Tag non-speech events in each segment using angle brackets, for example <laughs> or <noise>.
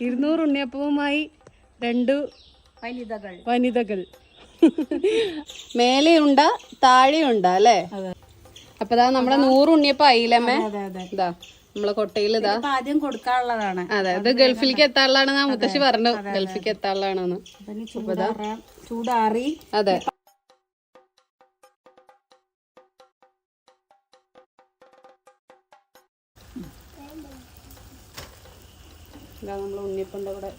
ഇരുന്നൂറ് ഉണ്ണിയപ്പവുമായി രണ്ടു വനിതകൾ. വനിതകൾ. മേലെയുണ്ട താഴെയുണ്ട അല്ലേ? അപ്പൊ ദാ നമ്മുടെ നൂറ് ഉണ്ണിയപ്പ ആയില്ലമ്മേ അതെ ഇതാ നമ്മളെ കൊട്ടയിൽ ഇതാ ആദ്യം കൊടുക്കാനുള്ളതാണ്. അതെ ഇത് ഗൾഫിലേക്ക് എത്താനുള്ളതാണ് മുത്തശ്ശി പറഞ്ഞു. ഗൾഫിലേക്ക് എത്താനുള്ളതാണെന്ന്. ചൂടാറി. അതെ. ഇതാ നമ്മൾ ഉണ്ണിയപ്പന്റെ കൂടെ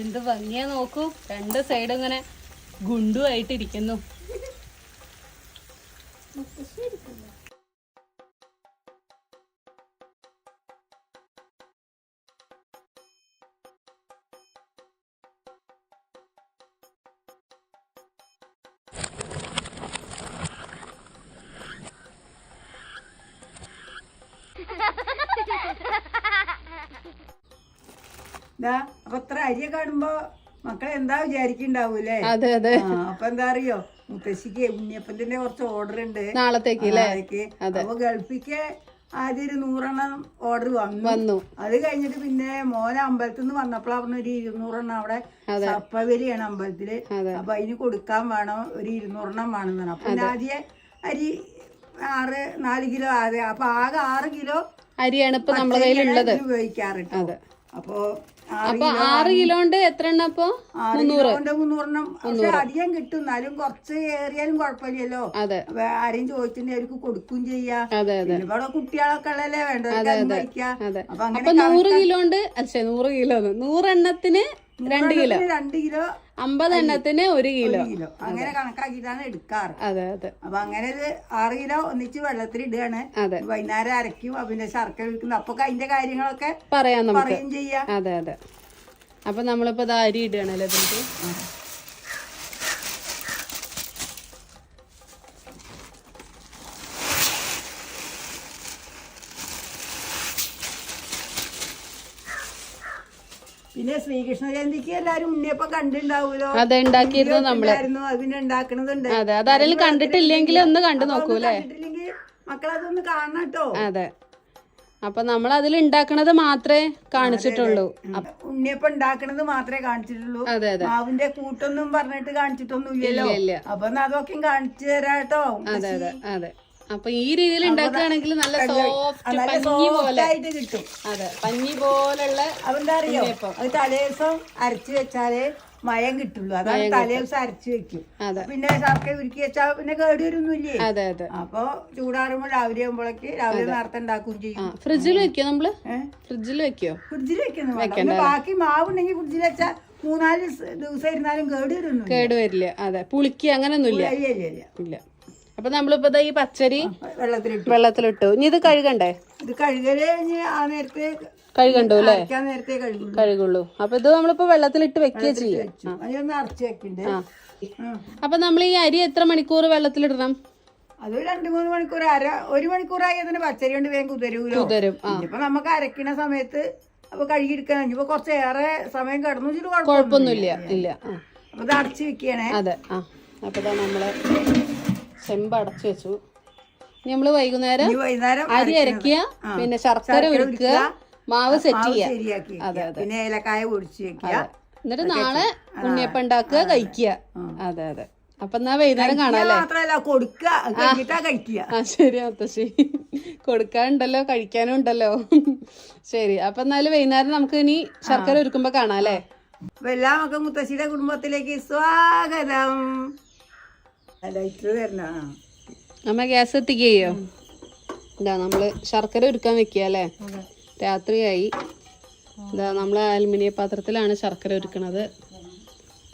എന്ത് ഭംഗിയാ നോക്കൂ. രണ്ട് സൈഡ് ഇങ്ങനെ ഗുണ്ടുമായിട്ടിരിക്കുന്നു ദാ അപ്പൊ അത്ര അരിയെ കാണുമ്പോ മക്കളെ എന്താ വിചാരിക്കണ്ടാവൂലേ അതെ അതെ. ആ, അപ്പൊ എന്താ അറിയോ? മുത്തശ്ശിക്ക് ഉണ്ണിയപ്പത്തിന്റെ കുറച്ച് ഓർഡർ ഉണ്ട്. നാളത്തേക്ക്. അപ്പൊ ഗൾഫിക്ക് ആദ്യം ഒരു നൂറെണ്ണം ഓർഡർ വന്നു. വന്നു. അത് കഴിഞ്ഞിട്ട് പിന്നെ മോനെ അമ്പലത്തിൽ നിന്ന് വന്നപ്പോഴാ പറഞ്ഞു ഒരു ഇരുന്നൂറെണ്ണം അവിടെ സപ്പവലിയാണ് അമ്പലത്തിൽ. അപ്പൊ അതിന് കൊടുക്കാൻ വേണം ഒരു ഇരുന്നൂറെണ്ണം വേണമെന്നാണ് അപ്പൊ ആദ്യ ആദ്യം അരി ആറ് നാല് കിലോ ആറ് അപ്പൊ ആകെ ആറ് കിലോ അരിയാണ് ഇപ്പൊ നമ്മളെ കയ്യിലുള്ളത്. ഉപയോഗിക്കാറ് ട്ടോ. അപ്പൊ ആറ് കിലോണ്ട് എത്ര എണ്ണ അപ്പൊ കിലോ മുന്നൂറെണ്ണം. പക്ഷെ അധികം കിട്ടും. എന്നാലും കുറച്ച് ഏറിയാലും കുഴപ്പമില്ലല്ലോ. അതെ. ആരെയും ചോദിച്ചിട്ടുണ്ടെങ്കിൽ അവർക്ക് കൊടുക്കും ചെയ്യാ. ഇവിടെ കുട്ടികളൊക്കെ ഉള്ളല്ലേ അതെ അപ്പൊ നൂറ് കിലോണ്ട് അച്ഛേ നൂറ് കിലോ നൂറെണ്ണത്തിന് രണ്ട് കിലോ. രണ്ട് കിലോ അമ്പത് എണ്ണത്തിന് ഒരു കിലോ. കിലോ. അങ്ങനെ കണക്കാക്കിയിട്ടാണ് എടുക്കാറ്. അതെ അതെ. അപ്പൊ അങ്ങനെ ഇത് ആറ് കിലോ ഒന്നിച്ച് വെള്ളത്തിൽ ഇടുകയാണ്. അതെ. വൈകുന്നേരം അരക്കും പിന്നെ ശർക്കര വിൽക്കുന്നു അപ്പൊ അതിന്റെ കാര്യങ്ങളൊക്കെ പറയാം നമുക്ക്. പറയും ചെയ്യാം. അതെ അതെ. അപ്പൊ നമ്മളിപ്പോ ഇത് അരി ഇടുകയാണല്ലേ ഇതിലേക്ക്? പിന്നെ ശ്രീകൃഷ്ണ ജയന്തിക്ക് എല്ലാരും ഉണ്ണിയപ്പം കണ്ടിണ്ടാവൂലോ? അതെ ഉണ്ടാക്കിയിരുന്നു നമ്മൾ. അത് പിന്നെ ഉണ്ടാക്കണതുണ്ട്. അതെ അതാരെങ്കിലും കണ്ടിട്ടില്ലെങ്കിൽ ഒന്ന് കണ്ടു നോക്കൂലേ മക്കളതൊന്ന് കാണണം കേട്ടോ. അതെ. അപ്പൊ നമ്മൾ അതിൽ ഉണ്ടാക്കണത് മാത്രമേ കാണിച്ചിട്ടുള്ളൂ. ഉണ്ണിയപ്പം ഉണ്ടാക്കണത് മാത്രമേ കാണിച്ചിട്ടുള്ളൂ. അതെ അതെ. മാവിന്റെ കൂട്ടൊന്നും പറഞ്ഞിട്ട് കാണിച്ചിട്ടൊന്നും ഇല്ലല്ലോ ഇല്ല. അപ്പൊ അതൊക്കെ കാണിച്ചു തരാട്ടോ അതെ അതെ അതെ. അപ്പൊ ഈ രീതിയിൽ ഉണ്ടാക്കുകയാണെങ്കിൽ നല്ല സോഫ്റ്റ് പഞ്ഞി പോലെ. ആയിട്ട് കിട്ടും. അതെ പഞ്ഞി പോലുള്ള അതെന്താ അറിയോ അത് തലേദിവസം അരച്ചു വെച്ചാലേ മയം കിട്ടുള്ളൂ. അതാണ് തലേദിവസം അരച്ചു വെക്കും. പിന്നെ ശർക്കര ഉരുക്കി വെച്ചാൽ പിന്നെ കേട് വരുന്നില്ലേ? അതെ അതെ. അപ്പൊ ചൂടാറുമ്പോൾ രാവിലെ ആകുമ്പോഴേക്ക് രാവിലെ നേരത്തെ ഉണ്ടാക്കുകയും ചെയ്യും. ഫ്രിഡ്ജിൽ വെക്കോ നമ്മൾ? ഫ്രിഡ്ജിൽ വെക്കോ? ഫ്രിഡ്ജിൽ വെക്കുന്നു ബാക്കി മാവുണ്ടെങ്കിൽ ഫ്രിഡ്ജിൽ വെച്ചാൽ മൂന്നാൽ ദിവസ- ഇരുന്നാലും കേട് വരുന്നു കേട് വരില്ല. അതെ പുളിക്ക് അങ്ങനൊന്നുമില്ല. ഒന്നും ഇല്ല ഇല്ല. ഇല്ല. അപ്പൊ നമ്മളിപ്പോ ഈ പച്ചരി വെള്ളത്തിലിട്ടു. വെള്ളത്തിലിട്ടു. ഇനി ഇത് കഴുകണ്ടേ? ഇത് കഴുകലേ ആ നേരത്തെ കഴുകണ്ടു അല്ലേ? നേരത്തെ കഴുകുള്ളൂ. അപ്പൊ ഇത് നമ്മളിപ്പോ വെള്ളത്തിലിട്ട് വെക്കുക ചെയ്യും. അപ്പൊ നമ്മൾ ഈ അരി എത്ര മണിക്കൂർ വെള്ളത്തിലിടണം? അത് രണ്ടു മൂന്ന് മണിക്കൂർ അര ഒരു മണിക്കൂറായി അതിന് പച്ചരി കൊണ്ട് വേഗം കുതരൂലോ? കുതരും. ഇപ്പൊ നമുക്ക് അരക്കണ സമയത്ത് അപ്പൊ കഴുകിയെടുക്കാൻ. ഇനിയിപ്പോ കുറച്ച് ഏറെ സമയം കടന്നു വെച്ചിട്ട് കുഴപ്പമൊന്നുമില്ല. ഇല്ല. അപ്പൊ ഇത് അടച്ചു വെക്കണേ. അതെ. ആ. അപ്പൊ നമ്മൾ ചെമ്പ് അടച്ചു വെച്ചു. നമ്മൾ വൈകുന്നേരം അരി അരക്കുക പിന്നെ ശർക്കര ഉരുക്കുക മാവ് സെറ്റ് ചെയ്യുക. പിന്നെ ഏലക്കായ പൊടിച്ച് വെക്കുക. എന്നിട്ട് നാളെ ഉണ്ണിയപ്പം ഉണ്ടാക്കുക കഴിക്കുക. അതെ അതെ. അപ്പൊ എന്നാ വൈകുന്നേരം കാണാല്ലേ കൊടുക്കുക. ആ. ശരി അത്തശ്ശി. കൊടുക്കാനുണ്ടല്ലോ കഴിക്കാനും ഉണ്ടല്ലോ ശരി അപ്പൊ എന്നാലും വൈകുന്നേരം നമുക്ക് ഇനി ശർക്കര ഒരുക്കുമ്പോ കാണാല്ലേ അപ്പൊ എല്ലാ മക്കളും മുത്തശ്ശിയുടെ കുടുംബത്തിലേക്ക് സ്വാഗതം. തരണ. അമ്മ ഗ്യാസ് എത്തിക്കുകയോ ഇതാ നമ്മൾ ശർക്കര ഉരുക്കാൻ വെക്കുക അല്ലേ? രാത്രിയായി. ഇതാ നമ്മൾ അലുമിനിയ പാത്രത്തിലാണ് ശർക്കര ഒരുക്കണത്.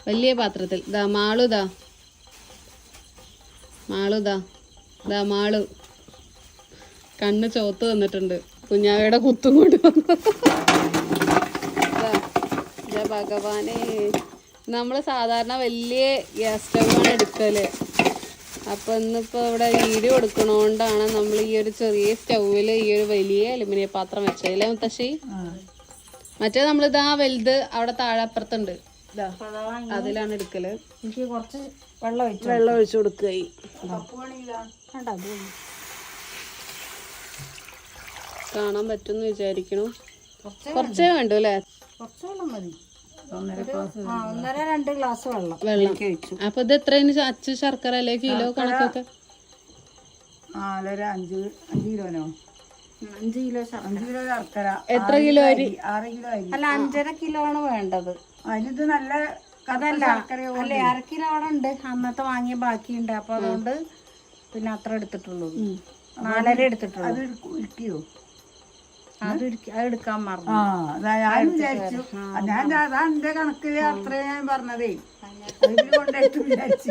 വലിയ പാത്രത്തിൽ. ഇതാ മാളു ഇതാ. മാളു ഇതാ. മാളു. കണ്ണ് ചോത്ത് വന്നിട്ടുണ്ട്. കുഞ്ഞാവയുടെ കുത്തും കൊണ്ട് വന്നു. ഭഗവാനെ. നമ്മൾ സാധാരണ വലിയ ഗ്യാസ് സ്റ്റൗവാണ് എടുക്കൽ. അപ്പൊ ഇന്നിപ്പോ ഇവിടെ വീഡിയോ എടുക്കണോണ്ടാണ് നമ്മൾ ഈ ഒരു ചെറിയ സ്റ്റൗവിൽ ഈ ഒരു വലിയ അലുമിനിയ പാത്രം വെച്ചതില്ലേ മുത്തശ്ശി? മറ്റേ നമ്മളിത് ആ വലുത് അവിടെ താഴെ അപ്പുറത്തുണ്ട്. അതിലാണ് എടുക്കൽ. എനിക്ക് കുറച്ച് വെള്ളം ഒഴിച്ചു വെള്ളം ഒഴിച്ചു കൊടുക്കുകയായി കാണാൻ പറ്റുമെന്ന് വിചാരിക്കണു. കുറച്ച് കുറച്ചേ വേണ്ടു. അല്ലേ? കുറച്ച് വെള്ളം മതി. ഒന്നര രണ്ട് ഗ്ലാസ് വെള്ളം. വെള്ളം. അപ്പൊ ഇത് എത്രയാണ്? അച്ഛ ശർക്കര അല്ലെ? കിലോ കണക്കൊക്കെ? നാലര അഞ്ച് അഞ്ച് കിലോനോ? അഞ്ച് കിലോ അഞ്ച് കിലോ ശർക്കര. എത്ര കിലോ അരി? ആറ് കിലോ അരി. അല്ല അഞ്ചര കിലോ ആണ് വേണ്ടത് അതിനിത് നല്ല അതല്ല അല്ല അര കിലോ അവിടെ ഉണ്ട്. അന്നത്തെ വാങ്ങിയ ബാക്കിയുണ്ട്. അപ്പൊ അതുകൊണ്ട് പിന്നെ അത്ര എടുത്തിട്ടുള്ളൂ. നാലര എടുത്തിട്ടുള്ളൂ. അത് ഉരുക്കിയോ അത് ഉരുക്കി- അത് എടുക്കാൻ മറന്നു ആ ഞാൻ വിചാരിച്ചു. ഞാൻ അതാ എന്റെ കണക്കിൽ അത്ര ഞാൻ പറഞ്ഞതേ. അതിൽ കൊണ്ടായിട്ട് വിചാരിച്ചു.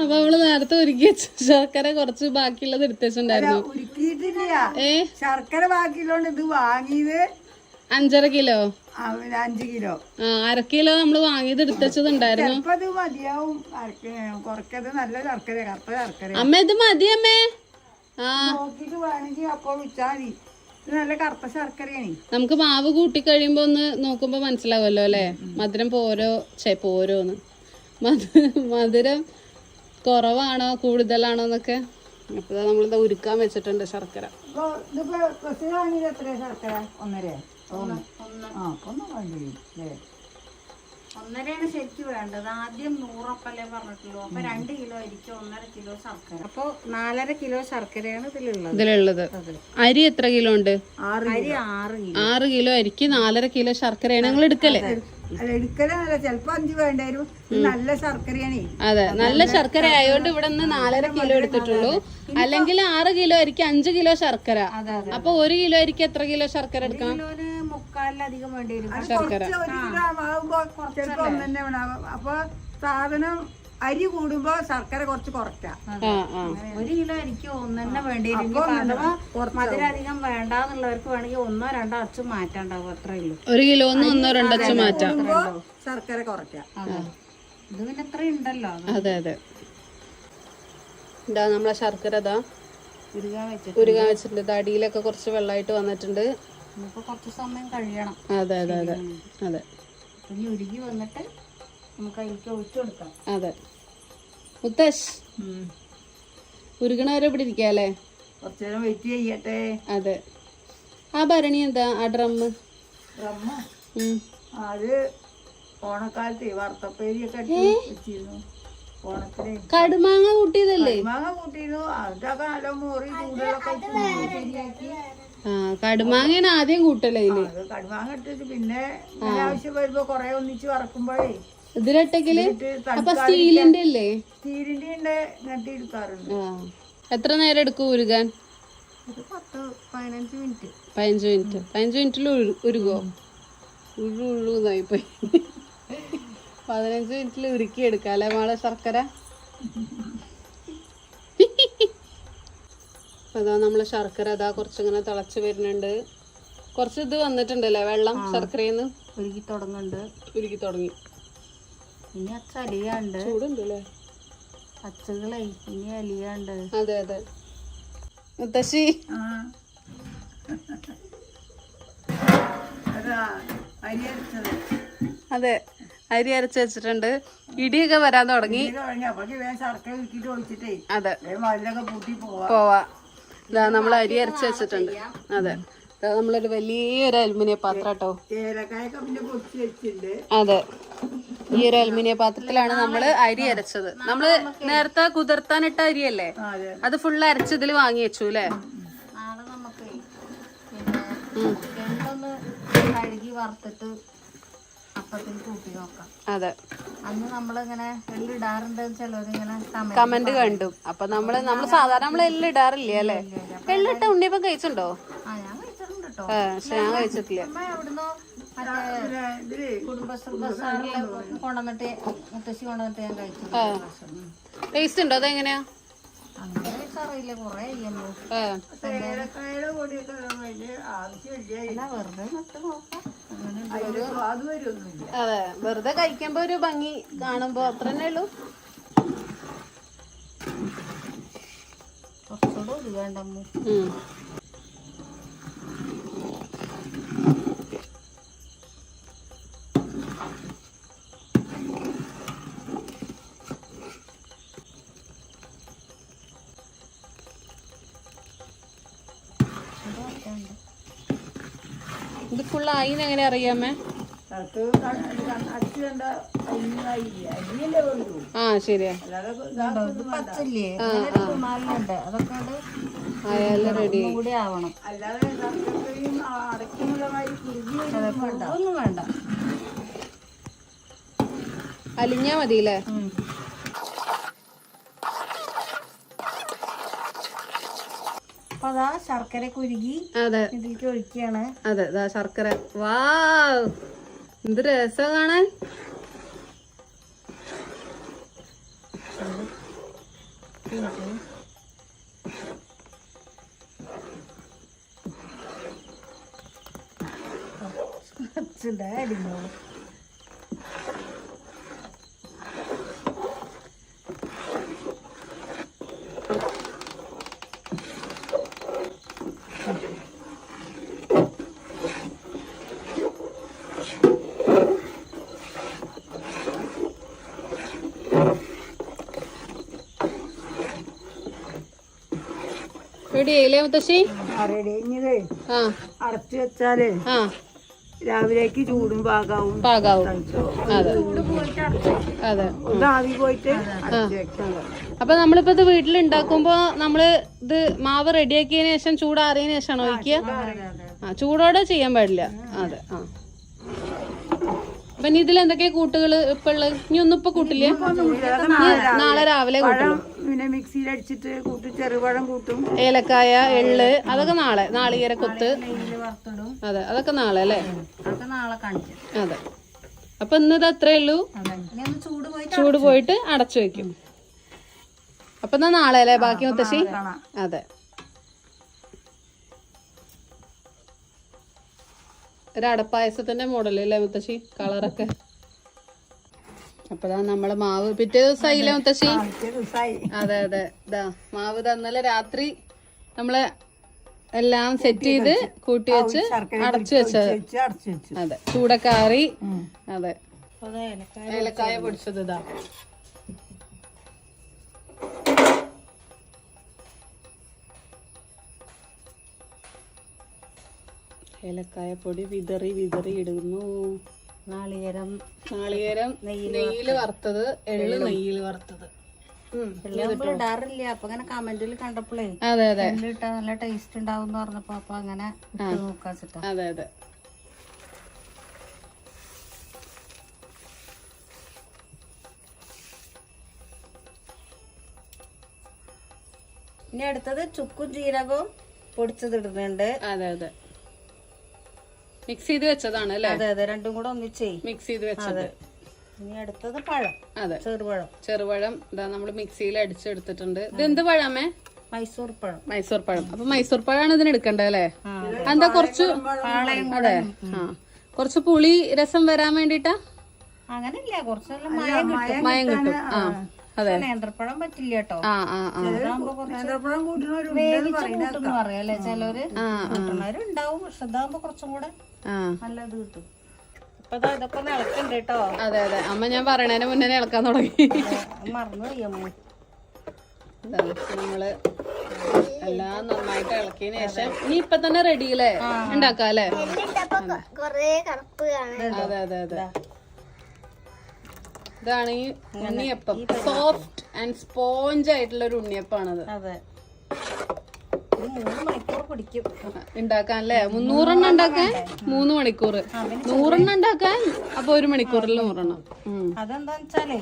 അപ്പൊ അവൾ നേരത്തെ ഒരുക്കി വെച്ച ശർക്കര കുറച്ച് ബാക്കിയുള്ളത് എടുത്തുണ്ടായിരുന്നു ഒരുക്കിയിട്ടില്ല. ശർക്കര ബാക്കിയുള്ളോണ്ട് ഇത് വാങ്ങിയത് അഞ്ചര കിലോ? അഞ്ച് കിലോ. ആ അര കിലോ നമ്മൾ വാങ്ങിയത് എടുത്തുണ്ടായിരുന്നു ചിലപ്പോ അത് മതിയാവും. അരക്ക- കുറക്കത് നല്ല ശർക്കര കറുത്ത ശർക്കര അമ്മ ഇത് മതി അമ്മേ. ആ നോക്കിട്ട് വേണമെങ്കിൽ അപ്പോൾ വിളിച്ചാൽ മതി. ഇത് നല്ല കറുത്ത ശർക്കരയാണ്. നമുക്ക് മാവ് കൂട്ടി കഴിയുമ്പോ ഒന്ന് നോക്കുമ്പോ മനസ്സിലാവുമല്ലോ അല്ലേ? മധുരം പോരോ? ചേ പോരോന്ന്. മധുരം കുറവാണോ? കൂടുതലാണോ എന്നൊക്കെ? അപ്പൊ ദാ നമ്മളിത് ഉരുക്കാൻ വെച്ചിട്ടുണ്ട് ശർക്കര. ഇതിപ്പോ ശർക്കര? ഒന്നര ഒന്ന്. ആ ഒന്നും വേണ്ടി ഒന്നരയാണ് ശരിക്കും വേണ്ടത്. ആദ്യം നൂറപ്പല്ലേ പറഞ്ഞിട്ടുള്ളൂ. അപ്പൊ രണ്ട് കിലോ ആയിരിക്കും ഒന്നര കിലോ ശർക്കര. അപ്പൊ നാലര കിലോ ശർക്കരയാണ് ഇതിലുള്ളത്. ഇതിലുള്ളത്. അരി എത്ര കിലോ ഉണ്ട്? അരി ആറ് കിലോ. ആറ് കിലോ അരിക്ക് നാലര കിലോ ശർക്കരയാണ് ഞങ്ങൾ എടുക്കല്ലേ അല്ല എടുക്കലല്ല ചിലപ്പോ അഞ്ച് വേണ്ടി വരും. നല്ല ശർക്കരയാണേ. അതെ. നല്ല ശർക്കര ആയതുകൊണ്ട് ഇവിടെ നിന്ന് നാലര കിലോ എടുത്തിട്ടുള്ളൂ. അല്ലെങ്കിൽ ആറ് കിലോ അരിക്ക് അഞ്ച് കിലോ ശർക്കര. അപ്പൊ ഒരു കിലോ അരിക്ക് എത്ര കിലോ ശർക്കര എടുക്കണം? കിലോന് അധികം വേണ്ടി വരും അത് കുറച്ച് ഒരു ഗ്രാം ആവുമ്പോ ചിലപ്പോ ഒന്ന് തന്നെ വേണം. അപ്പൊ സാധനം അരി കൂടുമ്പോ ശർക്കര കുറച്ച് കുറയ്ക്കാം. ഒരു കിലോ അരിക്ക് ഒന്നെ വേണ്ടിയിരിക്കും വേണ്ടി മധുരം അധികം വേണ്ടാന്നുള്ളവർക്ക് വേണമെങ്കിൽ ഒന്നോ രണ്ടോ അച്ചും മാറ്റാണ്ടാവും അത്രേ ഉള്ളൂ. ഒരു കിലോന്ന് ഒന്നോ രണ്ടോ അച്ചും മാറ്റാം. ശർക്കര കുറയ്ക്കാം. ഇത് പിന്നെ അത്ര ഉണ്ടല്ലോ. അതെ അതെ ഇതാ നമ്മളെ ശർക്കര ഇതാ. ഉരുകാൻ വെച്ചിട്ടുണ്ട്. അടിയിലൊക്കെ കുറച്ച് വെള്ളമായിട്ട് വന്നിട്ടുണ്ട്. കുറച്ച് സമയം കഴിയണം. അതെ അതെ അതെ. അതെ. ഇനി ഉരുകി വന്നിട്ട് നമുക്ക് അതിലേക്ക് ഒഴിച്ചു കൊടുക്കാം. അതെ. മുത്തശ് ഉരുകണ വരെ ഇവിടെ ഇരിക്കാല്ലേ കുറച്ചു നേരം വെയിറ്റ് ചെയ്യട്ടെ. അതെ. ആ ഭരണി എന്താ? ആ ഡ്രമ്മ് റമ്മ ഉം. അത് ഓണക്കാലത്ത് വറുത്തപ്പേരിയൊക്കെ ഇട്ട് വെച്ചിരുന്നു. ഓണത്തിന്. കടുമാങ്ങ കൂട്ടിയതല്ലേ? കടുമാങ്ങ കൂട്ടിയിരുന്നു അതൊക്കെ നല്ല മോറി ചൂടുകളൊക്കെ ശരിയാക്കി. കടുമാങ്ങയാണ് ആദ്യം കൂട്ടല്ലേ ഇതിൽ കടുമാങ്ങ ഇട്ടിട്ട് പിന്നെ ആവശ്യം വരുമ്പോ കൊറേ ഒന്നിച്ച് വറക്കുമ്പോഴേ ഇതിലിട്ടെങ്കിൽ അപ്പൊ സ്റ്റീലിന്റെ അല്ലേ? സ്റ്റീലിന്റെ ഉണ്ട് നട്ടി എടുക്കാറുണ്ട് എത്ര നേരം എടുക്കും ഉരുകാൻ? പതിനഞ്ച് മിനിറ്റ്. പതിനഞ്ച് മിനിറ്റ്. പതിനഞ്ച് മിനിറ്റിൽ ഉരുകോ? ഉരു ഉഴുന്നായി പോയി പതിനഞ്ച് മിനിറ്റിൽ ഉരുക്കി എടുക്കാം അല്ലേ മോളെ ശർക്കര? <laughs> അപ്പൊ അതാ നമ്മളെ ശർക്കര അതാ കുറച്ചിങ്ങനെ തിളച്ച് വരുന്നുണ്ട്. കുറച്ച് ഇത് വന്നിട്ടുണ്ടല്ലേ വെള്ളം ശർക്കരയിൽ നിന്ന് ഉരുകി തുടങ്ങുന്നുണ്ട്. ഉരുക്കി തുടങ്ങി. ഇനി അച്ഛ അലിയാണ്ട്. ചൂടുണ്ടല്ലേ? അച്ചുകളെ ഇനി അലിയാണ്ട്. അതെ അതെ. മുത്തശ്ശി. അതെ അരി അരച്ച് വെച്ചിട്ടുണ്ട്. ഇടിയൊക്കെ വരാൻ തുടങ്ങി. ഇത് അതെ. പോവാ. ഇതാ നമ്മൾ അരി അരച്ച് വെച്ചിട്ടുണ്ട്. അതെ. ഇതാ നമ്മളൊരു വലിയൊരു അലുമിനിയ പാത്രം കേട്ടോ. അതെ. ഈ ഒരു അലുമിനിയ പാത്രത്തിലാണ് നമ്മൾ അരി അരച്ചത്. നമ്മൾ നേരത്തെ കുതിർത്താനിട്ട അരിയല്ലേ? അതെ. ഫുള്ള് അരച്ച് ഇതിൽ വാങ്ങി വെച്ചു അല്ലേ? കഴുകി വറുത്തിട്ട് കൂട്ടി നോക്കാം. അതെ. അന്ന് നമ്മളിങ്ങനെ എള്ളിടാറുണ്ട് ചിലരിങ്ങനെ കമന്റ് കമന്റ് കണ്ടു. അപ്പൊ നമ്മൾ നമ്മൾ സാധാരണ നമ്മൾ എല്ലാം ഇടാറില്ല അല്ലേ? എള്ളിട്ട ഉണ്ണിയപ്പം കഴിച്ചിട്ടുണ്ടോ? ആ ഞാൻ കഴിച്ചിട്ടുണ്ട് കേട്ടോ ആ പക്ഷെ ഞാൻ കഴിച്ചിട്ടില്ല. എവിടുന്നോ കൊണ്ടുവന്നിട്ട് മുത്തശ്ശി കൊണ്ടുവന്നിട്ട് ഞാൻ ടേസ്റ്റ് ഉണ്ടോ? അതെങ്ങനെയാ? അറിയില്ല. കൊറേ വെറുതെ നട്ട് നോക്കാം. അതെ വെറുതെ കഴിക്കുമ്പോ ഒരു ഭംഗി കാണുമ്പോ അത്ര തന്നെ ഉള്ളൂ. കുറച്ചുകൂടെ ഉരുവേണ്ടമ്മു ഉം. ഫുള്ളായിന്ന് എങ്ങനെ അറിയാമേ ആ ശരിയാ. റെഡി കൂടി ആവണം. അല്ലാതെ ശർക്കരയും അടയ്ക്കുമുള്ള മാതിരി കുറുകി വേണ്ട ഒന്നും വേണ്ട അലിഞ്ഞാ മതിയില്ലേ അപ്പൊ അതാ ശർക്കര കുരുകി അതെ. ഇതിലേക്ക് ഒഴിക്കുകയാണ്. അതെ ദാ ശർക്കര. വാ എന്ത് രസം കാണാൻ. അടിമോ റെഡി ആയില്ലേ മുത്തശ്ശി? റെഡി കഴിഞ്ഞതേ അടച്ചു വെച്ചാൽ രാവിലേക്ക് ചൂടും പാകാവും. പാകാവും. അതെ. അതെ. ആവി പോയിട്ട് അപ്പൊ നമ്മളിപ്പോ ഇത് വീട്ടിൽ ഉണ്ടാക്കുമ്പോ നമ്മൾ ഇത് മാവ് റെഡിയാക്കിയതിനു ശേഷം ചൂടാറിയതിനു ശേഷം ഒഴിക്കുക? ആ ചൂടോടെ ചെയ്യാൻ പാടില്ല. അതെ ആ. അപ്പൊ ഇനി ഇതിൽ എന്തൊക്കെയാ കൂട്ടുകൾ ഇപ്പൊ ഉള്ളത്? ഇനി ഒന്നും ഇപ്പൊ കൂട്ടില്ല? നാളെ രാവിലെ കൂട്ടുള്ളൂ പഴം കൂട്ടി ചെറുപഴം കൂട്ടും. ഏലക്കായ എള്ള് അതൊക്കെ നാളെ. നാളികേര കൊത്ത്. വറുത്തിടും. അതെ അതൊക്കെ നാളെ അല്ലേ? അതൊക്കെ നാളെ കാണിക്കാം. അതെ. അപ്പൊ ഇന്നത് അത്രേ ഉള്ളൂ. ചൂട് പോയി ചൂട് പോയിട്ട് അടച്ചു വെക്കും. അപ്പൊ എന്നാ നാളെ അല്ലേ ബാക്കി മുത്തശ്ശി? അതെ. ഒരു അടപ്പായസത്തിന്റെ മോഡൽ അല്ലേ മുത്തശ്ശി? കളറൊക്കെ. അപ്പതാ നമ്മളെ മാവ് പിറ്റേ ദിവസമായില്ലേ മുത്തശ്ശി? അതെ അതെ. ഇതാ മാവ് തന്നലെ രാത്രി നമ്മൾ എല്ലാം സെറ്റ് ചെയ്ത് കൂട്ടി വെച്ച് അടച്ചു വെച്ചത് അതെ ചൂടക്കാറി. അതെ. ഏലക്കായ പൊടിച്ചത് ഇതാ. ഏലക്കായ പൊടി വിതറി വിതറി ഇടുന്നു. നാളികേരം നാളികേരം നെയ്യിൽ വറുത്തത്. എള്ള് നെയ്യിൽ വറുത്തത്. ഇടാറില്ല. അപ്പൊ അങ്ങനെ കമന്റിൽ കണ്ടപ്പോഴേ നല്ല ടേസ്റ്റ് ഉണ്ടാവും എന്ന് പറഞ്ഞപ്പോ അപ്പൊ അങ്ങനെ അതെ അതെ. ഇനി അടുത്തത് ചുക്കും ജീരകവും പൊടിച്ചത് ഇടുന്നുണ്ട്. അതെ അതെ. മിക്സ് ചെയ്ത് വെച്ചതാണ് അല്ലേ? അതെ അതെ രണ്ടും കൂടെ ഒന്നിച്ചേ. മിക്സ് ചെയ്ത് വെച്ചത്. ഇനി അടുത്തത് പഴം. അതെ. ചെറുപഴം. ചെറുപഴം ഇതാ നമ്മൾ മിക്സിയിൽ അടിച്ചെടുത്തിട്ടുണ്ട്. ഇത് എന്ത് പഴമേ? മൈസൂർ പഴം. മൈസൂർ പഴം. അപ്പൊ മൈസൂർ പഴമാണ് ഇതിന് എടുക്കേണ്ടത് അല്ലേ. എന്താ കുറച്ച് അതെ. ആ. കുറച്ച് പുളി രസം വരാൻ വേണ്ടിട്ടാ? അങ്ങനെ കുറച്ച് മയം കിട്ടും. ആ. അതെ. നേന്ത്രപ്പഴം പറ്റില്ല കേട്ടോ. ആ ആ ആ. ഇതാകുമ്പോ കുറച്ച് നേന്ത്രപ്പഴം കൂട്ടുന്നവരും വേവിച്ച് കൂട്ടും പറയാം ചിലവര് ഉണ്ടാവും പക്ഷെ ഇതാകുമ്പോ കുറച്ചും കൂടെ ആ. നല്ലത് കിട്ടും. ഇതൊക്കെ ഇളക്കണ്ട് അതെ അതെ. അമ്മ ഞാൻ പറയണേന് മുന്നേ ഇളക്കാൻ തുടങ്ങി. മറന്നു നമ്മൾ എല്ലാം നന്നായിട്ട് ഇളക്കിയതിനു ശേഷം ഇനി ഇപ്പൊ തന്നെ റെഡി അല്ലേ ഉണ്ടാക്കാം അല്ലേ അതെ അതെ അതെ. ഇതാണ് ഈ ഉണ്ണിയപ്പം. സോഫ്റ്റ് ആൻഡ് സ്പോഞ്ച് ആയിട്ടുള്ള ഒരു ഉണ്ണിയപ്പാണത്. അതെ. ഉണ്ടാക്കാൻ അല്ലേ മുന്നൂറെണ്ണം ഉണ്ടാക്കാൻ മൂന്ന് മണിക്കൂർ നൂറെണ്ണം ഉണ്ടാക്കാൻ അപ്പൊ ഒരു മണിക്കൂറിൽ നൂറെണ്ണം. അതെന്താ വെച്ചാലേ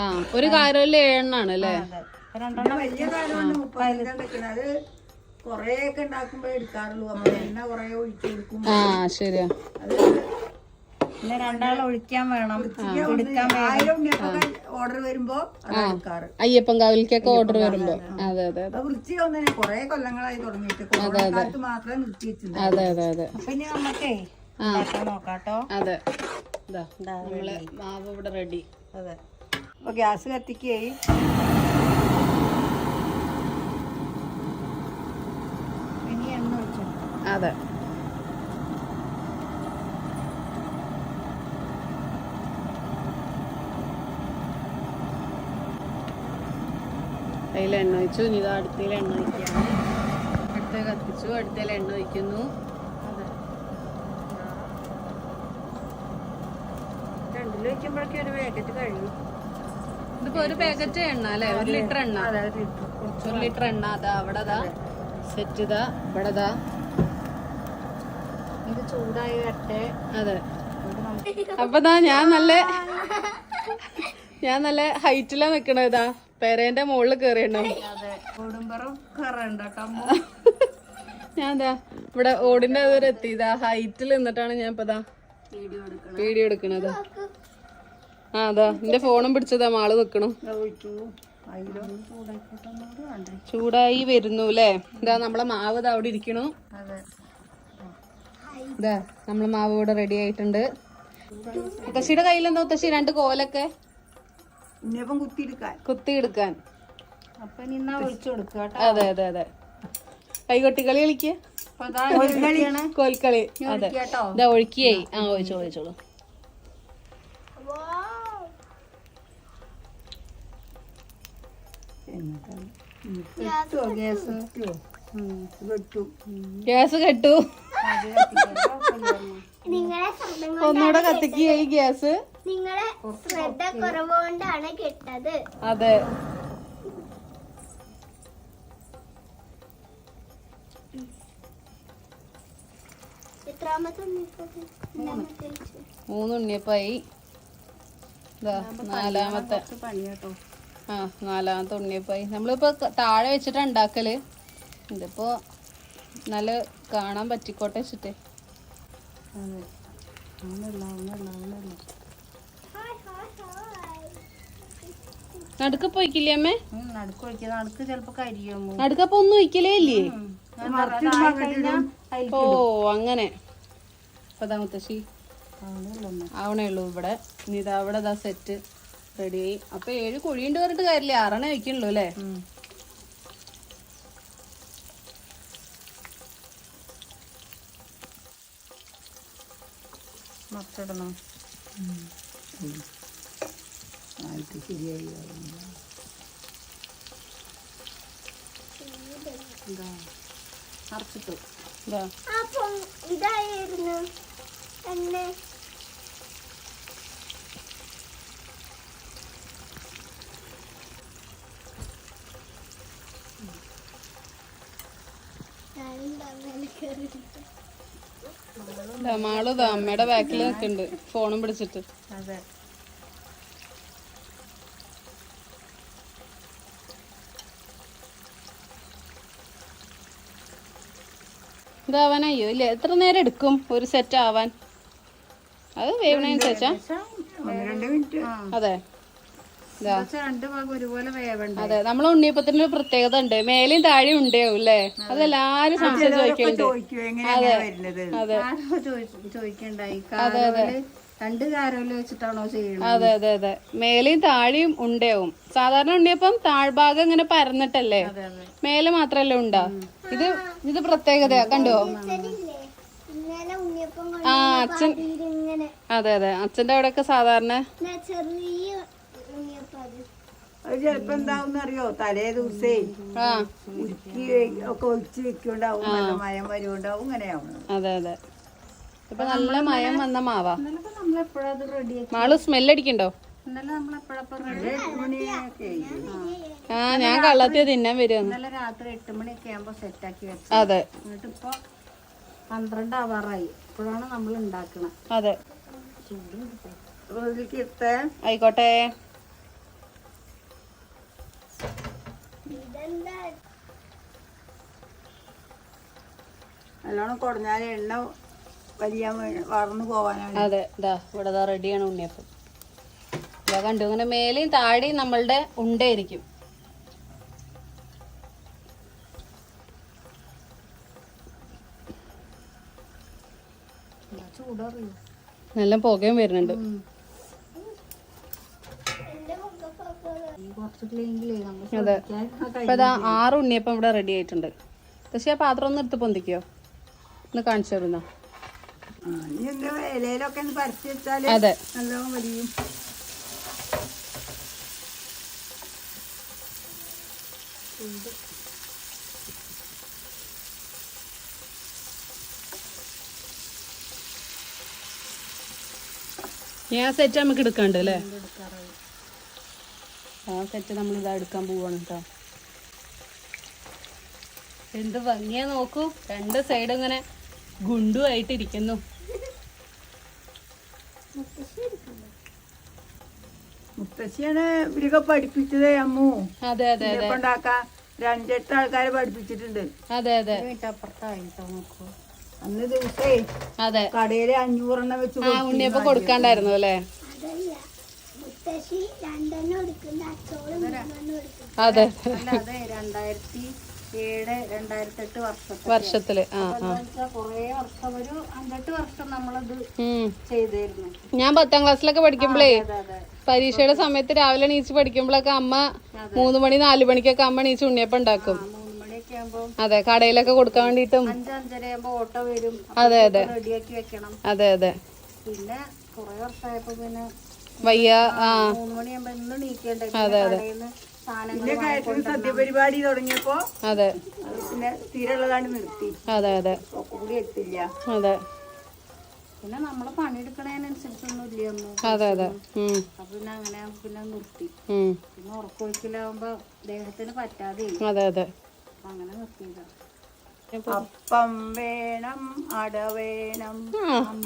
ആ ഒരു കാരോൽ ഏഴെണ്ണാണ് അല്ലേ? ആ ശരിയാ. പിന്നെ രണ്ടാൾ ഒഴിക്കാൻ വേണം. ഓർഡർ വരുമ്പോ അയ്യപ്പൻ കാവിലേക്കൊക്കെ ഓർഡർ വരുമ്പോ. അതെ അതെ അതെ. വൃത്തി ഒന്നിനെ കൊറേ കൊല്ലങ്ങളായി തുടങ്ങിയിട്ട്. കൊറോണ കാലത്ത് മാത്രമേ വെച്ചിട്ടുണ്ട് അതെ അതെ അതെ. പിന്നെ നമ്മക്കേ നോക്കാട്ടോ. അതെ. ഇതാ നമ്മൾ മാവ് ഇവിടെ റെഡി അതെ. അപ്പൊ ഗ്യാസ് കത്തിക്കുകയായി ഇനി എണ്ണ ഒഴിച്ചു അതെ. അതിൽ എണ്ണ ഒഴിച്ചു. ഇനി ഇത് അടുത്തേൽ എണ്ണ ഒഴിക്കുകയാണ്. അടുത്ത കത്തിച്ചു. അടുത്തേൽ എണ്ണ ഒഴിക്കുന്നു. അതെ. രണ്ടിൽ വെക്കുമ്പോഴേക്കും ഒരു പാക്കറ്റ് കഴിയും. ഇതിപ്പോ ഒരു പാക്കറ്റ് എണ്ണ അല്ലേ? ഒരു ലിറ്റർ എണ്ണ. ഒരു ലിറ്റർ. എണ്ണ. അതാ അവിടെ അതാ. സെറ്റ് ഇതാ. ഇവിടെ ഇതാ. ഇത് ചൂടായി വരട്ടെ അതെ. അപ്പൊ ഞാൻ നല്ല ഞാൻ നല്ല ഹൈറ്റിലാ നിക്കണതാ പെരേന്റെ മുകളിൽ കേട്ടോ ഞാൻ എന്താ ഇവിടെ ഓടിന്റെ അതുവരെ എത്തി. ഇതാ ഹൈറ്റിൽ നിന്നിട്ടാണ് ഞാൻ ഇപ്പൊ വീഡിയോ എടുക്കണം. വീഡിയോ എടുക്കണത്. ആ അതാ എന്റെ ഫോണും പിടിച്ചതാ മാൾ നിക്കണു. ചൂടായി വരുന്നു അല്ലേ ഇതാ നമ്മളെ മാവ് ഇതാ അവിടെ ഇരിക്കണു. ഇതാ നമ്മളെ മാവ് ഇവിടെ റെഡി ആയിട്ടുണ്ട്. മുത്തശ്ശിയുടെ കയ്യിലെന്താ മുത്തശ്ശി രണ്ട് കോലൊക്കെ? ഉണ്ണിയപ്പം കുത്തിയെടുക്കാൻ. കുത്തി എടുക്കാൻ അപ്പൊ ഇനി എന്നാ ഒഴിച്ചു കൊടുക്കുക കേട്ടോ. അതെ അതെ അതെ. കൈകൊട്ടിക്കളി കളിക്ക്? അപ്പൊ അതാ. കോൽക്കളി. അതെ. കേട്ടോ. ഇതാ ഒഴുക്കിയായി. ആ ഒഴിച്ചോളൂ ഒഴിച്ചോളൂ. ഗ്യാസ് കെട്ടു. നിങ്ങളെ ഒന്നുകൂടെ കത്തിക്കുകയായി ഗ്യാസ്. നിങ്ങളെ ശ്രദ്ധ കുറവുകൊണ്ടാണ് കിട്ടത്. അതെ. എത്രാമത്തെ ഉണ്ണിയപ്പം? രണ്ടാമത്തെ വെച്ച്. മൂന്ന് ഉണ്ണിയപ്പായി ഇതാ നാലാമത്തെ. ആ നാലാമത്തെ ഉണ്ണിയപ്പായി. നമ്മളിപ്പോ താഴെ വെച്ചിട്ടാ ഉണ്ടാക്കൽ. ഇതിപ്പോ നല്ല കാണാൻ പറ്റിക്കോട്ടെ വെച്ചിട്ടേ. അതെ. നടുക്ക് പോയിക്കില്ലേ അമ്മേ? നടുക്ക് ഒഴിക്കുക നടുക്ക് ചിലപ്പോ കരിയാമോ നടുക്കപ്പൊ ഒന്നും ഒഴിക്കലേ ഇല്ലേ? ഓ അങ്ങനെ. മുത്തശ്ശി. ആവണേ ഉള്ളൂ ഇവിടെ. ഇനി ഇതാ അവിടെ ഇതാ സെറ്റ് റെഡിയായി അപ്പൊ ഏഴ് കുഴിയുണ്ട് പറഞ്ഞിട്ട് കാര്യമില്ല. ആറെണ്ണ വെക്കണല്ലോ അല്ലേ? മറിച്ചിടണം ആയിട്ട് ശരിയായി മറിച്ചിട്ടു. ഇതാ. അപ്പം ഇതായിരുന്നു എന്നെ. ഇതാ മാൾ അമ്മയുടെ ബാക്കിൽ നിൽക്കുന്നുണ്ട്. ഫോണും പിടിച്ചിട്ട്. അതെ. ഇതാവാനായോ? ഇല്ലേ? എത്ര നേരം എടുക്കും ഒരു സെറ്റ് ആവാൻ? അത് വേവണനുസരിച്ചാ അതെ. അതെ നമ്മളെ ഉണ്ണിയപ്പത്തിന് ഒരു പ്രത്യേകത ഉണ്ട്. മേലെയും താഴെയും ഉണ്ടാവും അല്ലേ അതെല്ലാരും സംശയം ചോദിക്കുന്നുണ്ട് അതെ അതെ. അതെ അതെ. രണ്ട് കാരോൽ വെച്ചിട്ടാണോ ചെയ്യുന്നത് അതെ അതെ അതെ. മേലെയും താഴെയും ഉണ്ടാവും സാധാരണ ഉണ്ണിയപ്പം താഴ്ഭാഗം ഇങ്ങനെ പരന്നിട്ടല്ലേ? അതെ അതെ. മേലെ മാത്രല്ലേ ഉണ്ടാ? ഇത് ഇത് പ്രത്യേകത കണ്ടോ? ആ അച്ഛൻ ഇങ്ങനെ അതെ. അതെ അച്ഛന്റെ സാധാരണ ഉണ്ണിയപ്പം അത് അത് ചിലപ്പോ എന്താവും അറിയോ? തലേ ദിവസേ ആ. ഉരുക്കി ഒക്കെ ഒഴിച്ച് വെക്കുണ്ടാവും. നല്ല മയം വരുണ്ടാവും ഇങ്ങനെയാവും. അതെ അതെ. ഇപ്പൊ നല്ല മയം വന്ന മാവാ. മാൾ സ്മെല്ലടിക്കണ്ടോ? ആ. ഞാൻ കള്ളത്തിയ തിന്നാൻ വരുന്നു ഇന്നലെ രാത്രി എട്ട് മണിയൊക്കെ ആകുമ്പോ സെറ്റാക്കി വെച്ചു അതെ. എന്നിട്ട് ഇപ്പൊ പന്ത്രണ്ട് ആവാറായി ഇപ്പോഴാണ് നമ്മൾ ഉണ്ടാക്കണത് അതെ. ആയിക്കോട്ടെ. നല്ലോണം കുടഞ്ഞാൽ എണ്ണ വലിയ വളർന്നു പോവാനാണ്. അതെ ഇതാ ഇവിടെ റെഡിയാണ് ഉണ്ണിയപ്പം ഇതാ കണ്ടു ഇങ്ങനെ മേലെയും താഴെയും നമ്മളുടെ ഉണ്ടായിരിക്കും നല്ല പുകയും വരുന്നുണ്ട്. അതെ. ഇതാ ആറ് ഉണ്ണിയപ്പം ഇവിടെ റെഡി ആയിട്ടുണ്ട്. പക്ഷെ ആ പാത്രം ഒന്ന് എടുത്ത് പൊന്തിക്കോ? ഒന്ന് കാണിച്ചു തരുന്ന? അതെ. ഞാൻ സെറ്റ് നമുക്ക് എടുക്കാണ്ട് അല്ലേ? ആ സെറ്റ് നമ്മൾ ഇതാ എടുക്കാൻ പോവാണ് കേട്ടോ എന്ത് ഭംഗിയാ നോക്കൂ. രണ്ട് സൈഡ് ഇങ്ങനെ ഗുണ്ടുമായിട്ടിരിക്കുന്നു മുത്തശ്ശിയാണ് ഇവരൊക്കെ പഠിപ്പിച്ചത് അമ്മു. അതെ അതെ അതെ. ഉണ്ടാക്കാൻ അഞ്ചെട്ട് ആൾക്കാരെ പഠിപ്പിച്ചിട്ടുണ്ട്. അതെ അതെ. അന്ന് ദിവസേ അതെ. കടയിൽ അഞ്ഞൂറെണ്ണം വെച്ച് ആ ഉണ്ണിയപ്പം കൊടുക്കാണ്ടായിരുന്നു അല്ലേ? അതെ. അല്ലാതെ രണ്ടായിരത്തി ഏഴ് വർഷത്തിൽ കൊറേ വർഷം ഒരു അഞ്ചെട്ട് വർഷം നമ്മളത് ചെയ്തായിരുന്നു ഞാൻ പത്താം ക്ലാസ്സിലൊക്കെ പഠിക്കുമ്പോഴേ അതെ അതെ പരീക്ഷയുടെ സമയത്ത് രാവിലെ നീച്ച് പഠിക്കുമ്പോഴൊക്കെ അമ്മ മൂന്ന് മണി നാല് മണിക്കൊക്കെ അമ്മ നീച്ച് ഉണ്ണിയപ്പം ഉണ്ടാക്കും. അതെ കടയിലൊക്കെ കൊടുക്കാൻ വേണ്ടിട്ടും ഓട്ടോ വരും. അതെ അതെ. റെഡിയാക്കി വെക്കണം. അതെ അതെ. പിന്നെ കൊറേ വർഷമായപ്പോ പിന്നെ വയ്യ ആ. മൂന്ന് മണിയാകുമ്പോ ഇന്ന് നീക്കേണ്ട കടയിന്ന് സാധനങ്ങൾ പിന്നെ കയറ്റൊരു സദ്യ പരിപാടി തുടങ്ങിയപ്പോ. അതെ. പിന്നെ സ്ഥിരമുള്ളതാണ് നിർത്തി. അതെ അതെ. കൂടി എത്തില്ല. അതെ. പിന്നെ നമ്മൾ പണിയെടുക്കണതിനനുസരിച്ചൊന്നും ഇല്ലയൊന്നും അതെ അതെ. അപ്പൊ പിന്നെ അങ്ങനെ പിന്നെ നിർത്തി. പിന്നെ ഉറക്കൊഴിക്കലാവുമ്പോ ദേഹത്തിന് പറ്റാതെ. അതെ അതെ. അങ്ങനെ നിർത്തിയതാ. അപ്പം വേണം അട വേണം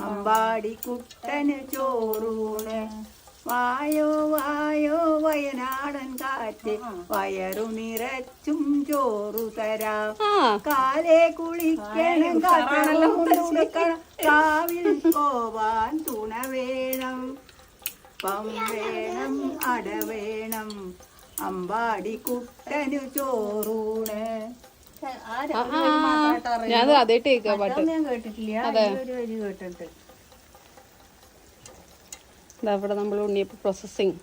അമ്പാടി കുട്ടന് ചോറൂണ്. വായോ വായോ വയനാടൻ കാറ്റ്. വയറു നിറച്ചും ചോറു തരാം. കാലേ കുളിക്കണം ഉടുക്കണം. കാവിൽ പോവാൻ തുണ വേണം. പമ്പേണം വേണം അട വേണം. അമ്പാടി കുട്ടനു ചോറൂണ്. അതേ ഞാൻ അതേട്ട് കേൾക്കുക പാട്ട്. ഞാൻ കേട്ടിട്ടില്ല. ഈ ഒരു വരി ഇതാ ഇവിടെ നമ്മൾ ഉണ്ണിയപ്പം പ്രോസസ്സിങ്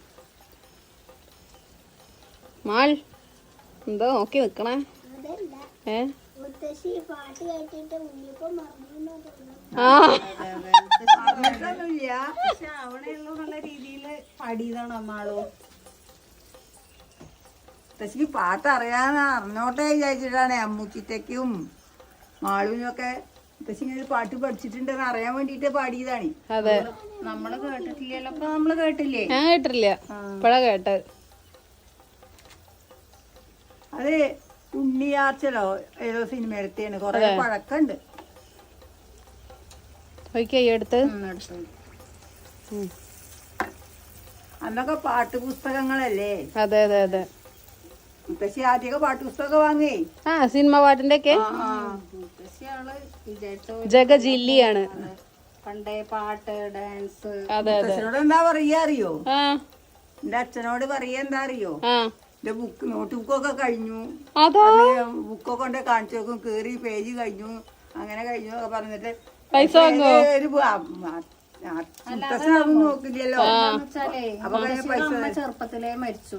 മാൾ എന്തോ നോക്കി നിൽക്കണേ അതല്ല. ഏ? പാട്ട് ആ. അറിയാന്ന് അറിഞ്ഞോട്ടെ വിചാരിച്ചിട്ടാണ് അമ്മൂച്ചിറ്റയ്ക്കും മാളുവിനും ഒക്കെ പക്ഷെ ഇങ്ങനെ പാട്ട് പഠിച്ചിട്ടുണ്ടെന്ന് അറിയാൻ വേണ്ടിട്ട് പാടിയതാണ്. അതെ. നമ്മൾ കേട്ടിട്ടില്ലല്ലോ. അപ്പൊ നമ്മൾ കേട്ടില്ലേ? ഞാൻ കേട്ടില്ല ഇപ്പഴാ കേട്ടത്. അത് ഉണ്ണിയാച്ചലോ ഏതോ സിനിമ എടുത്തേണ് കൊറേ പഴക്കണ്ട്. എടുത്ത്. അന്നൊക്കെ പാട്ട് പുസ്തകങ്ങളല്ലേ? അതെ അതെ അതെ. പക്ഷെ ആദ്യമൊക്കെ പാട്ട് പുസ്തകം വാങ്ങി ആ സിനിമ പാട്ടിന്റെ ഒക്കെ ആ മുത്തശ്ശി ആൾ വിചാരിച്ച ജഗജില്ലിയാണ്. പണ്ടേ പാട്ട് ഡാൻസ്. അതെ അതെ. എന്താ പറയാ അറിയോ? എന്റെ അച്ഛനോട് പറയാ എന്താ അറിയോ? എന്റെ ബുക്ക് നോട്ട് ബുക്കൊക്കെ കഴിഞ്ഞു. അതോ? ബുക്കൊക്കെ കൊണ്ട് കാണിച്ചു നോക്കും കേറി പേജ് കഴിഞ്ഞു. അങ്ങനെ കഴിഞ്ഞു ഒക്കെ പറഞ്ഞിട്ട് പൈസ ഒരു ചെറുപ്പത്തിലേ മരിച്ചു.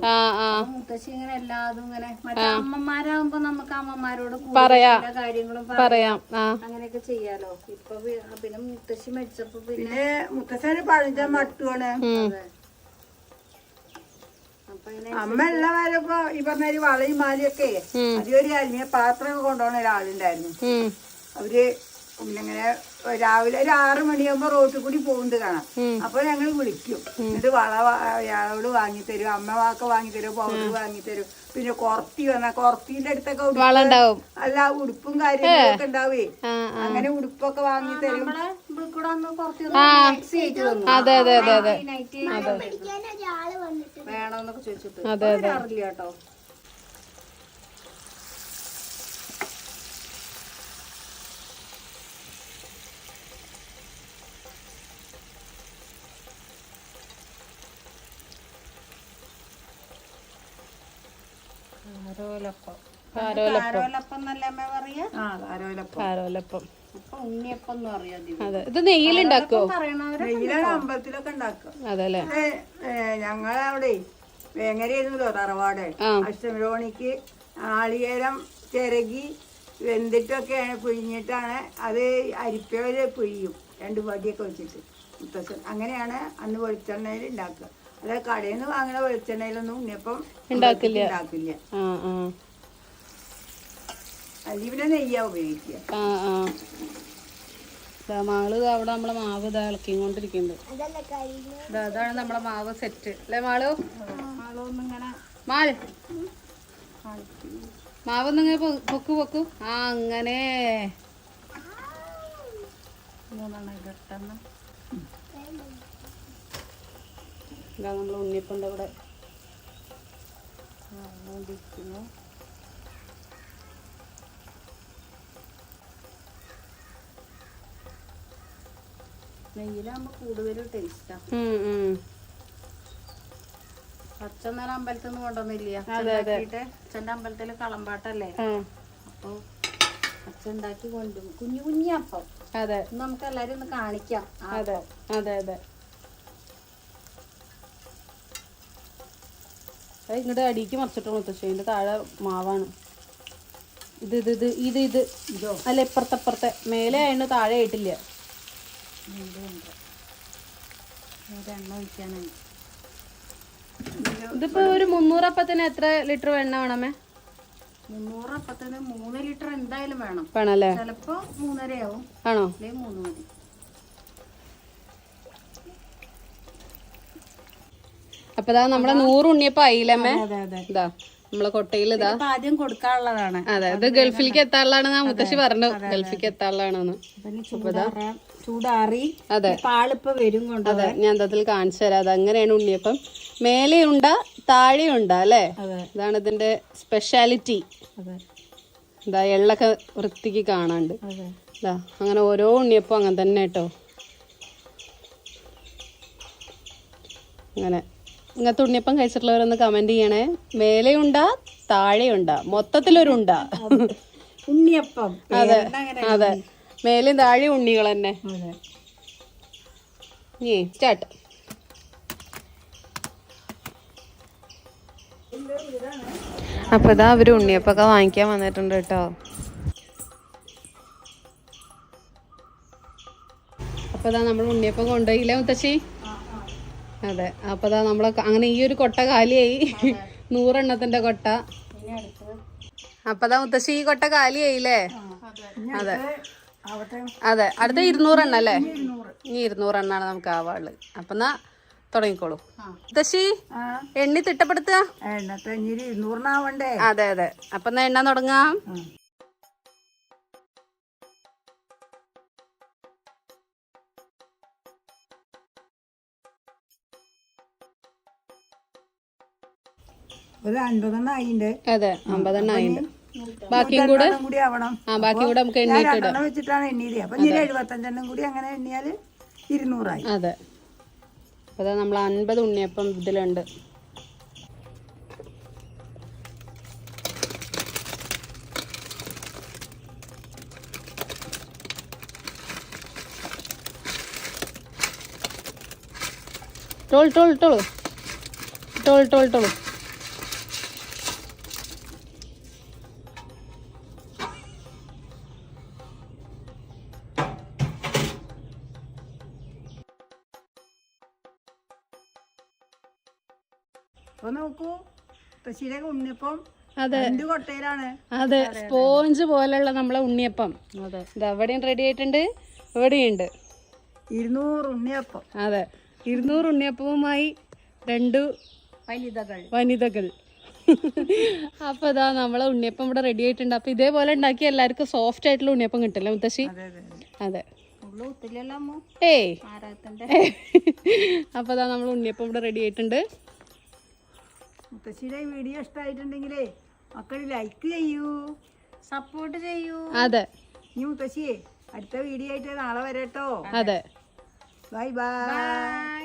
മുത്തശ്ശി ഇങ്ങനെ എല്ലാതും ഇങ്ങനെ മറ്റേ അമ്മമാരാകുമ്പോ നമുക്ക് അമ്മമാരോട് പറയാ. കാര്യങ്ങളും പറയാം. അങ്ങനെയൊക്കെ ചെയ്യാലോ. ഇപ്പൊ പിന്നെ മുത്തശ്ശി മരിച്ചപ്പോ പിന്നെ മുത്തശ്ശി പഴുത ഇങ്ങനെ അമ്മ ഉള്ളവരൊക്കെ ഈ പറഞ്ഞ ഒരു വളയും മാലയൊക്കെ അതൊരു അരിഞ്ഞ പാത്രമൊക്കെ കൊണ്ടുപോകുന്ന ഒരാളുണ്ടായിരുന്നു. അവർ പിന്നെ ഇങ്ങനെ രാവിലെ ഒരു ആറ് മണിയാകുമ്പോ റോട്ടിൽ കൂടി പോകുന്നത് കാണാം. അപ്പൊ ഞങ്ങൾ വിളിക്കും. എന്നിട്ട് വള അയാളോട് അയാളോട് വാങ്ങിത്തരും. അമ്മ വാക്ക വാങ്ങിത്തരും പൗഡർ വാങ്ങി തരും പിന്നെ കൊറത്തി വന്നാ കൊറത്തിന്റെ അടുത്തൊക്കെ ഉടുപ്പ് അല്ല ഉടുപ്പും കാര്യങ്ങളൊക്കെ ഉണ്ടാവേ. അങ്ങനെ ഉടുപ്പൊക്കെ വാങ്ങിത്തരും തരും. അതെ അതെ അതെ അതെ. വേണമെന്നൊക്കെ ചോദിച്ചിട്ട്. അതെ അതെ. അറിയില്ല കേട്ടോ. കാരോലപ്പം കാരോലപ്പം കാരോലപ്പം. അതെ. ഇത് നെയ്യിലുണ്ടാക്കോ? അമ്പലത്തിലൊക്കെ ഉണ്ടാക്കുക. അതെ അല്ലേ ഞങ്ങളവിടെ വേങ്ങരയായിരുന്നല്ലോ തറവാട്. അഷ്ടമിരോണിക്ക് ആളിയേരം ചിരകി വെന്തിട്ടൊക്കെയാണ് പിഴിഞ്ഞിട്ടാണ് അത് അരിപ്പയിൽ പിഴിയും. രണ്ട് വടിയൊക്കെ വെച്ചിട്ട്. മുത്തശ്ശൻ അങ്ങനെയാണ് അന്ന് വെളിച്ചെണ്ണയിൽ ഉണ്ടാക്കുക. അതായത് കടയിൽ നിന്ന് വാങ്ങുന്ന വെളിച്ചെണ്ണയിലൊന്നും ഉണ്ണിയപ്പം ഉണ്ടാക്കില്ല. ഉണ്ടാക്കില്ല. ആ ആ. അല്ലെങ്കിൽ പിന്നെ നെയ്യാ ഉപയോഗിക്കുക. ആ ആ. മാൾ അവിടെ നമ്മളെ മാവ് ഇതാ ഇളക്കിക്കൊണ്ടിരിക്കുന്നുണ്ട്. അതാണ് നമ്മളെ മാവ് സെറ്റ്. അല്ലേ മാളു? മാൾ മാവൊന്നിങ്ങനെ പൊ- പൊക്കു പൊക്കു. ആ അങ്ങനെ. മൂന്നെണ്ണം ഇട്ടെന്ന് ഇതാ നമ്മൾ ഉണ്ണിപ്പുണ്ട് ഇവിടെ ഇരിക്കുന്നു. നെയ്യിലാകുമ്പോൾ കൂടുതൽ ടേസ്റ്റാ. അച്ഛൻ അമ്പലത്തിൽ നിന്ന് കൊണ്ടുവന്നില്ല. അച്ഛന്റെ അമ്പലത്തിൽ കളമ്പാട്ടല്ലേ അപ്പൊ അച്ഛൻ ഉണ്ടാക്കി കൊണ്ടുപോകും കുഞ്ഞു കുഞ്ഞപ്പം അതെ. ഇന്ന് നമുക്ക് എല്ലാരും ഒന്ന് കാണിക്കാം. അതെ അതെ അതെ. അത് ഇങ്ങോട്ട് അടിക്ക് മറിച്ചിട്ടോ മുത്തശ്ശി അതിന്റെ താഴെ മാവാണ്. ഇത് ഇത് ഇത് ഇത് ഇത്. ഇതോ? അല്ല ഇപ്പുറത്തെ ഇപ്പുറത്തെ. മേലെ ആയതുകൊണ്ട് താഴെ ആയിട്ടില്ല. ഇതിപ്പോ ഒരു മുന്നൂറപ്പത്തിന് എത്ര ലിറ്റർ വെണ്ണ വേണമേ? മുന്നൂറ് അപ്പത്തിന് മൂന്ന് ലിറ്റർ എന്തായാലും വേണം. വേണല്ലേ? ചിലപ്പോ മൂന്നരയാവും. ആണോ? മൂന്ന് മതി. അപ്പൊ ഇതാ നമ്മളെ നൂറ് ഉണ്ണിയപ്പം ആയില്ലമ്മേ അതെ ഇതാ നമ്മളെ കൊട്ടയിൽ ഇതാ. ആദ്യം കൊടുക്കാനുള്ളതാണ്. അതെ ഇത് ഗൾഫിലേക്ക് എത്താനുള്ളതാണ് ഞാൻ മുത്തശ്ശി പറഞ്ഞു. ഗൾഫിലേക്ക് എത്താനുള്ളതാണെന്ന്. ചൂടാറി. അതെ. പാളിപ്പ വരും കൊണ്ട് അതെ ഞാൻ അതിൽ കാണിച്ചു തരാം. അത് അങ്ങനെയാണ് ഉണ്ണിയപ്പം. മേലെ ഉണ്ട താഴെ ഉണ്ട അല്ലേ? ഇതാണ് ഇതിന്റെ സ്പെഷ്യാലിറ്റി എന്താ ഇതാ എള്ളൊക്കെ വൃത്തിക്ക് കാണാണ്ട്. ഇതാ അങ്ങനെ ഓരോ ഉണ്ണിയപ്പം അങ്ങനെ തന്നെ കേട്ടോ. അങ്ങനെ. ഇങ്ങനത്തെ ഉണ്ണിയപ്പം കഴിച്ചിട്ടുള്ളവരൊന്ന് കമന്റ് ചെയ്യണേ. മേലെയുണ്ട താഴെയുണ്ട? മൊത്തത്തിലൊരുണ്ട? ഉണ്ണിയപ്പം. അതെ പേരെന്നെ അങ്ങനെ അതെ. മേലെയും താഴെ ഉണ്ണികൾ തന്നെ. അതെ. ഏ സ്റ്റാർട്ട് അപ്പൊ ഇതാ അവർ ഉണ്ണിയപ്പൊക്കെ വാങ്ങിക്കാൻ വന്നിട്ടുണ്ട് കേട്ടോ. അപ്പൊ ഇതാ നമ്മൾ ഉണ്ണിയപ്പം കൊണ്ടുപോയില്ലേ മുത്തശ്ശി? അതെ. അപ്പൊ അതാ നമ്മളെ അങ്ങനെ ഈ ഒരു കൊട്ട കാലിയായി. നൂറെണ്ണത്തിന്റെ കൊട്ട. ഇനി അടുത്ത് അപ്പൊ ഇതാ മുത്തശ്ശി ഈ കൊട്ട കാലിയായില്ലേ? അതെ. അതെ. അടുത്ത ഇരുന്നൂറെണ്ണ അല്ലേ? ഇനി ഇരുന്നൂറെണ്ണാണ് നമുക്ക് ആവാൾ അപ്പൊ എന്നാ തുടങ്ങിക്കോളൂ. മുത്തശ്ശി എണ്ണി തിട്ടപ്പെടുത്തുക. അതെ അതെ. അപ്പൊ എന്നാ എണ്ണ തുടങ്ങാം. ഒരു അൻപതെണ്ണം ആയിണ്ട്. അതെ അമ്പതെണ്ണ ആയിണ്ട്. ബാക്കിയും കൂടെ? കൂടി ആവണം. ആ ബാക്കി കൂടെ നമുക്ക് ഞാൻ എണ്ണിട്ട് ഇടാം. വെച്ചിട്ടാണ് എണ്ണിയത് അപ്പൊ ഇനി ഒരു എഴുപത്തഞ്ചെണ്ണം കൂടി അങ്ങനെ എണ്ണിയാൽ ഇരുന്നൂറായി. അതെ. നമ്മൾ അൻപത് ഉണ്ണിയപ്പം ഇതിലുണ്ട്. ടോൾ ടോൾ ടോൾ. ടോൾ ടോൾ ടോളു നോക്കൂ. അതെ. സ്പോഞ്ച് പോലുള്ള നമ്മളെ ഉണ്ണിയപ്പം. അവിടെയും റെഡി ആയിട്ടുണ്ട് ഇവിടെയുണ്ട്. ഇരുന്നൂറ് ഉണ്ണിയപ്പം. അതെ ഇരുന്നൂറ് ഉണ്ണിയപ്പവുമായി രണ്ടു വനിതകൾ. വനിതകൾ. അപ്പൊ ഇതാ നമ്മളെ ഉണ്ണിയപ്പം ഇവിടെ റെഡി ആയിട്ടുണ്ട്. അപ്പൊ ഇതേപോലെ ഉണ്ടാക്കി എല്ലാവർക്കും സോഫ്റ്റ് ആയിട്ടുള്ള ഉണ്ണിയപ്പം കിട്ടില്ല മുത്തശ്ശി? അതെ ഏയ്. അപ്പൊ ഇതാ നമ്മൾ ഉണ്ണിയപ്പം ഇവിടെ റെഡി ആയിട്ടുണ്ട്. മുത്തശ്ശിയുടെ വീഡിയോ ഇഷ്ടമായിട്ടുണ്ടെങ്കിലേ മക്കൾ ലൈക്ക് ചെയ്യൂ സപ്പോർട്ട് ചെയ്യൂ. അതെ. ഇനി മുത്തശ്ശിയെ അടുത്ത വീഡിയോ ആയിട്ട് നാളെ വരട്ടോ. അതെ. Bye bye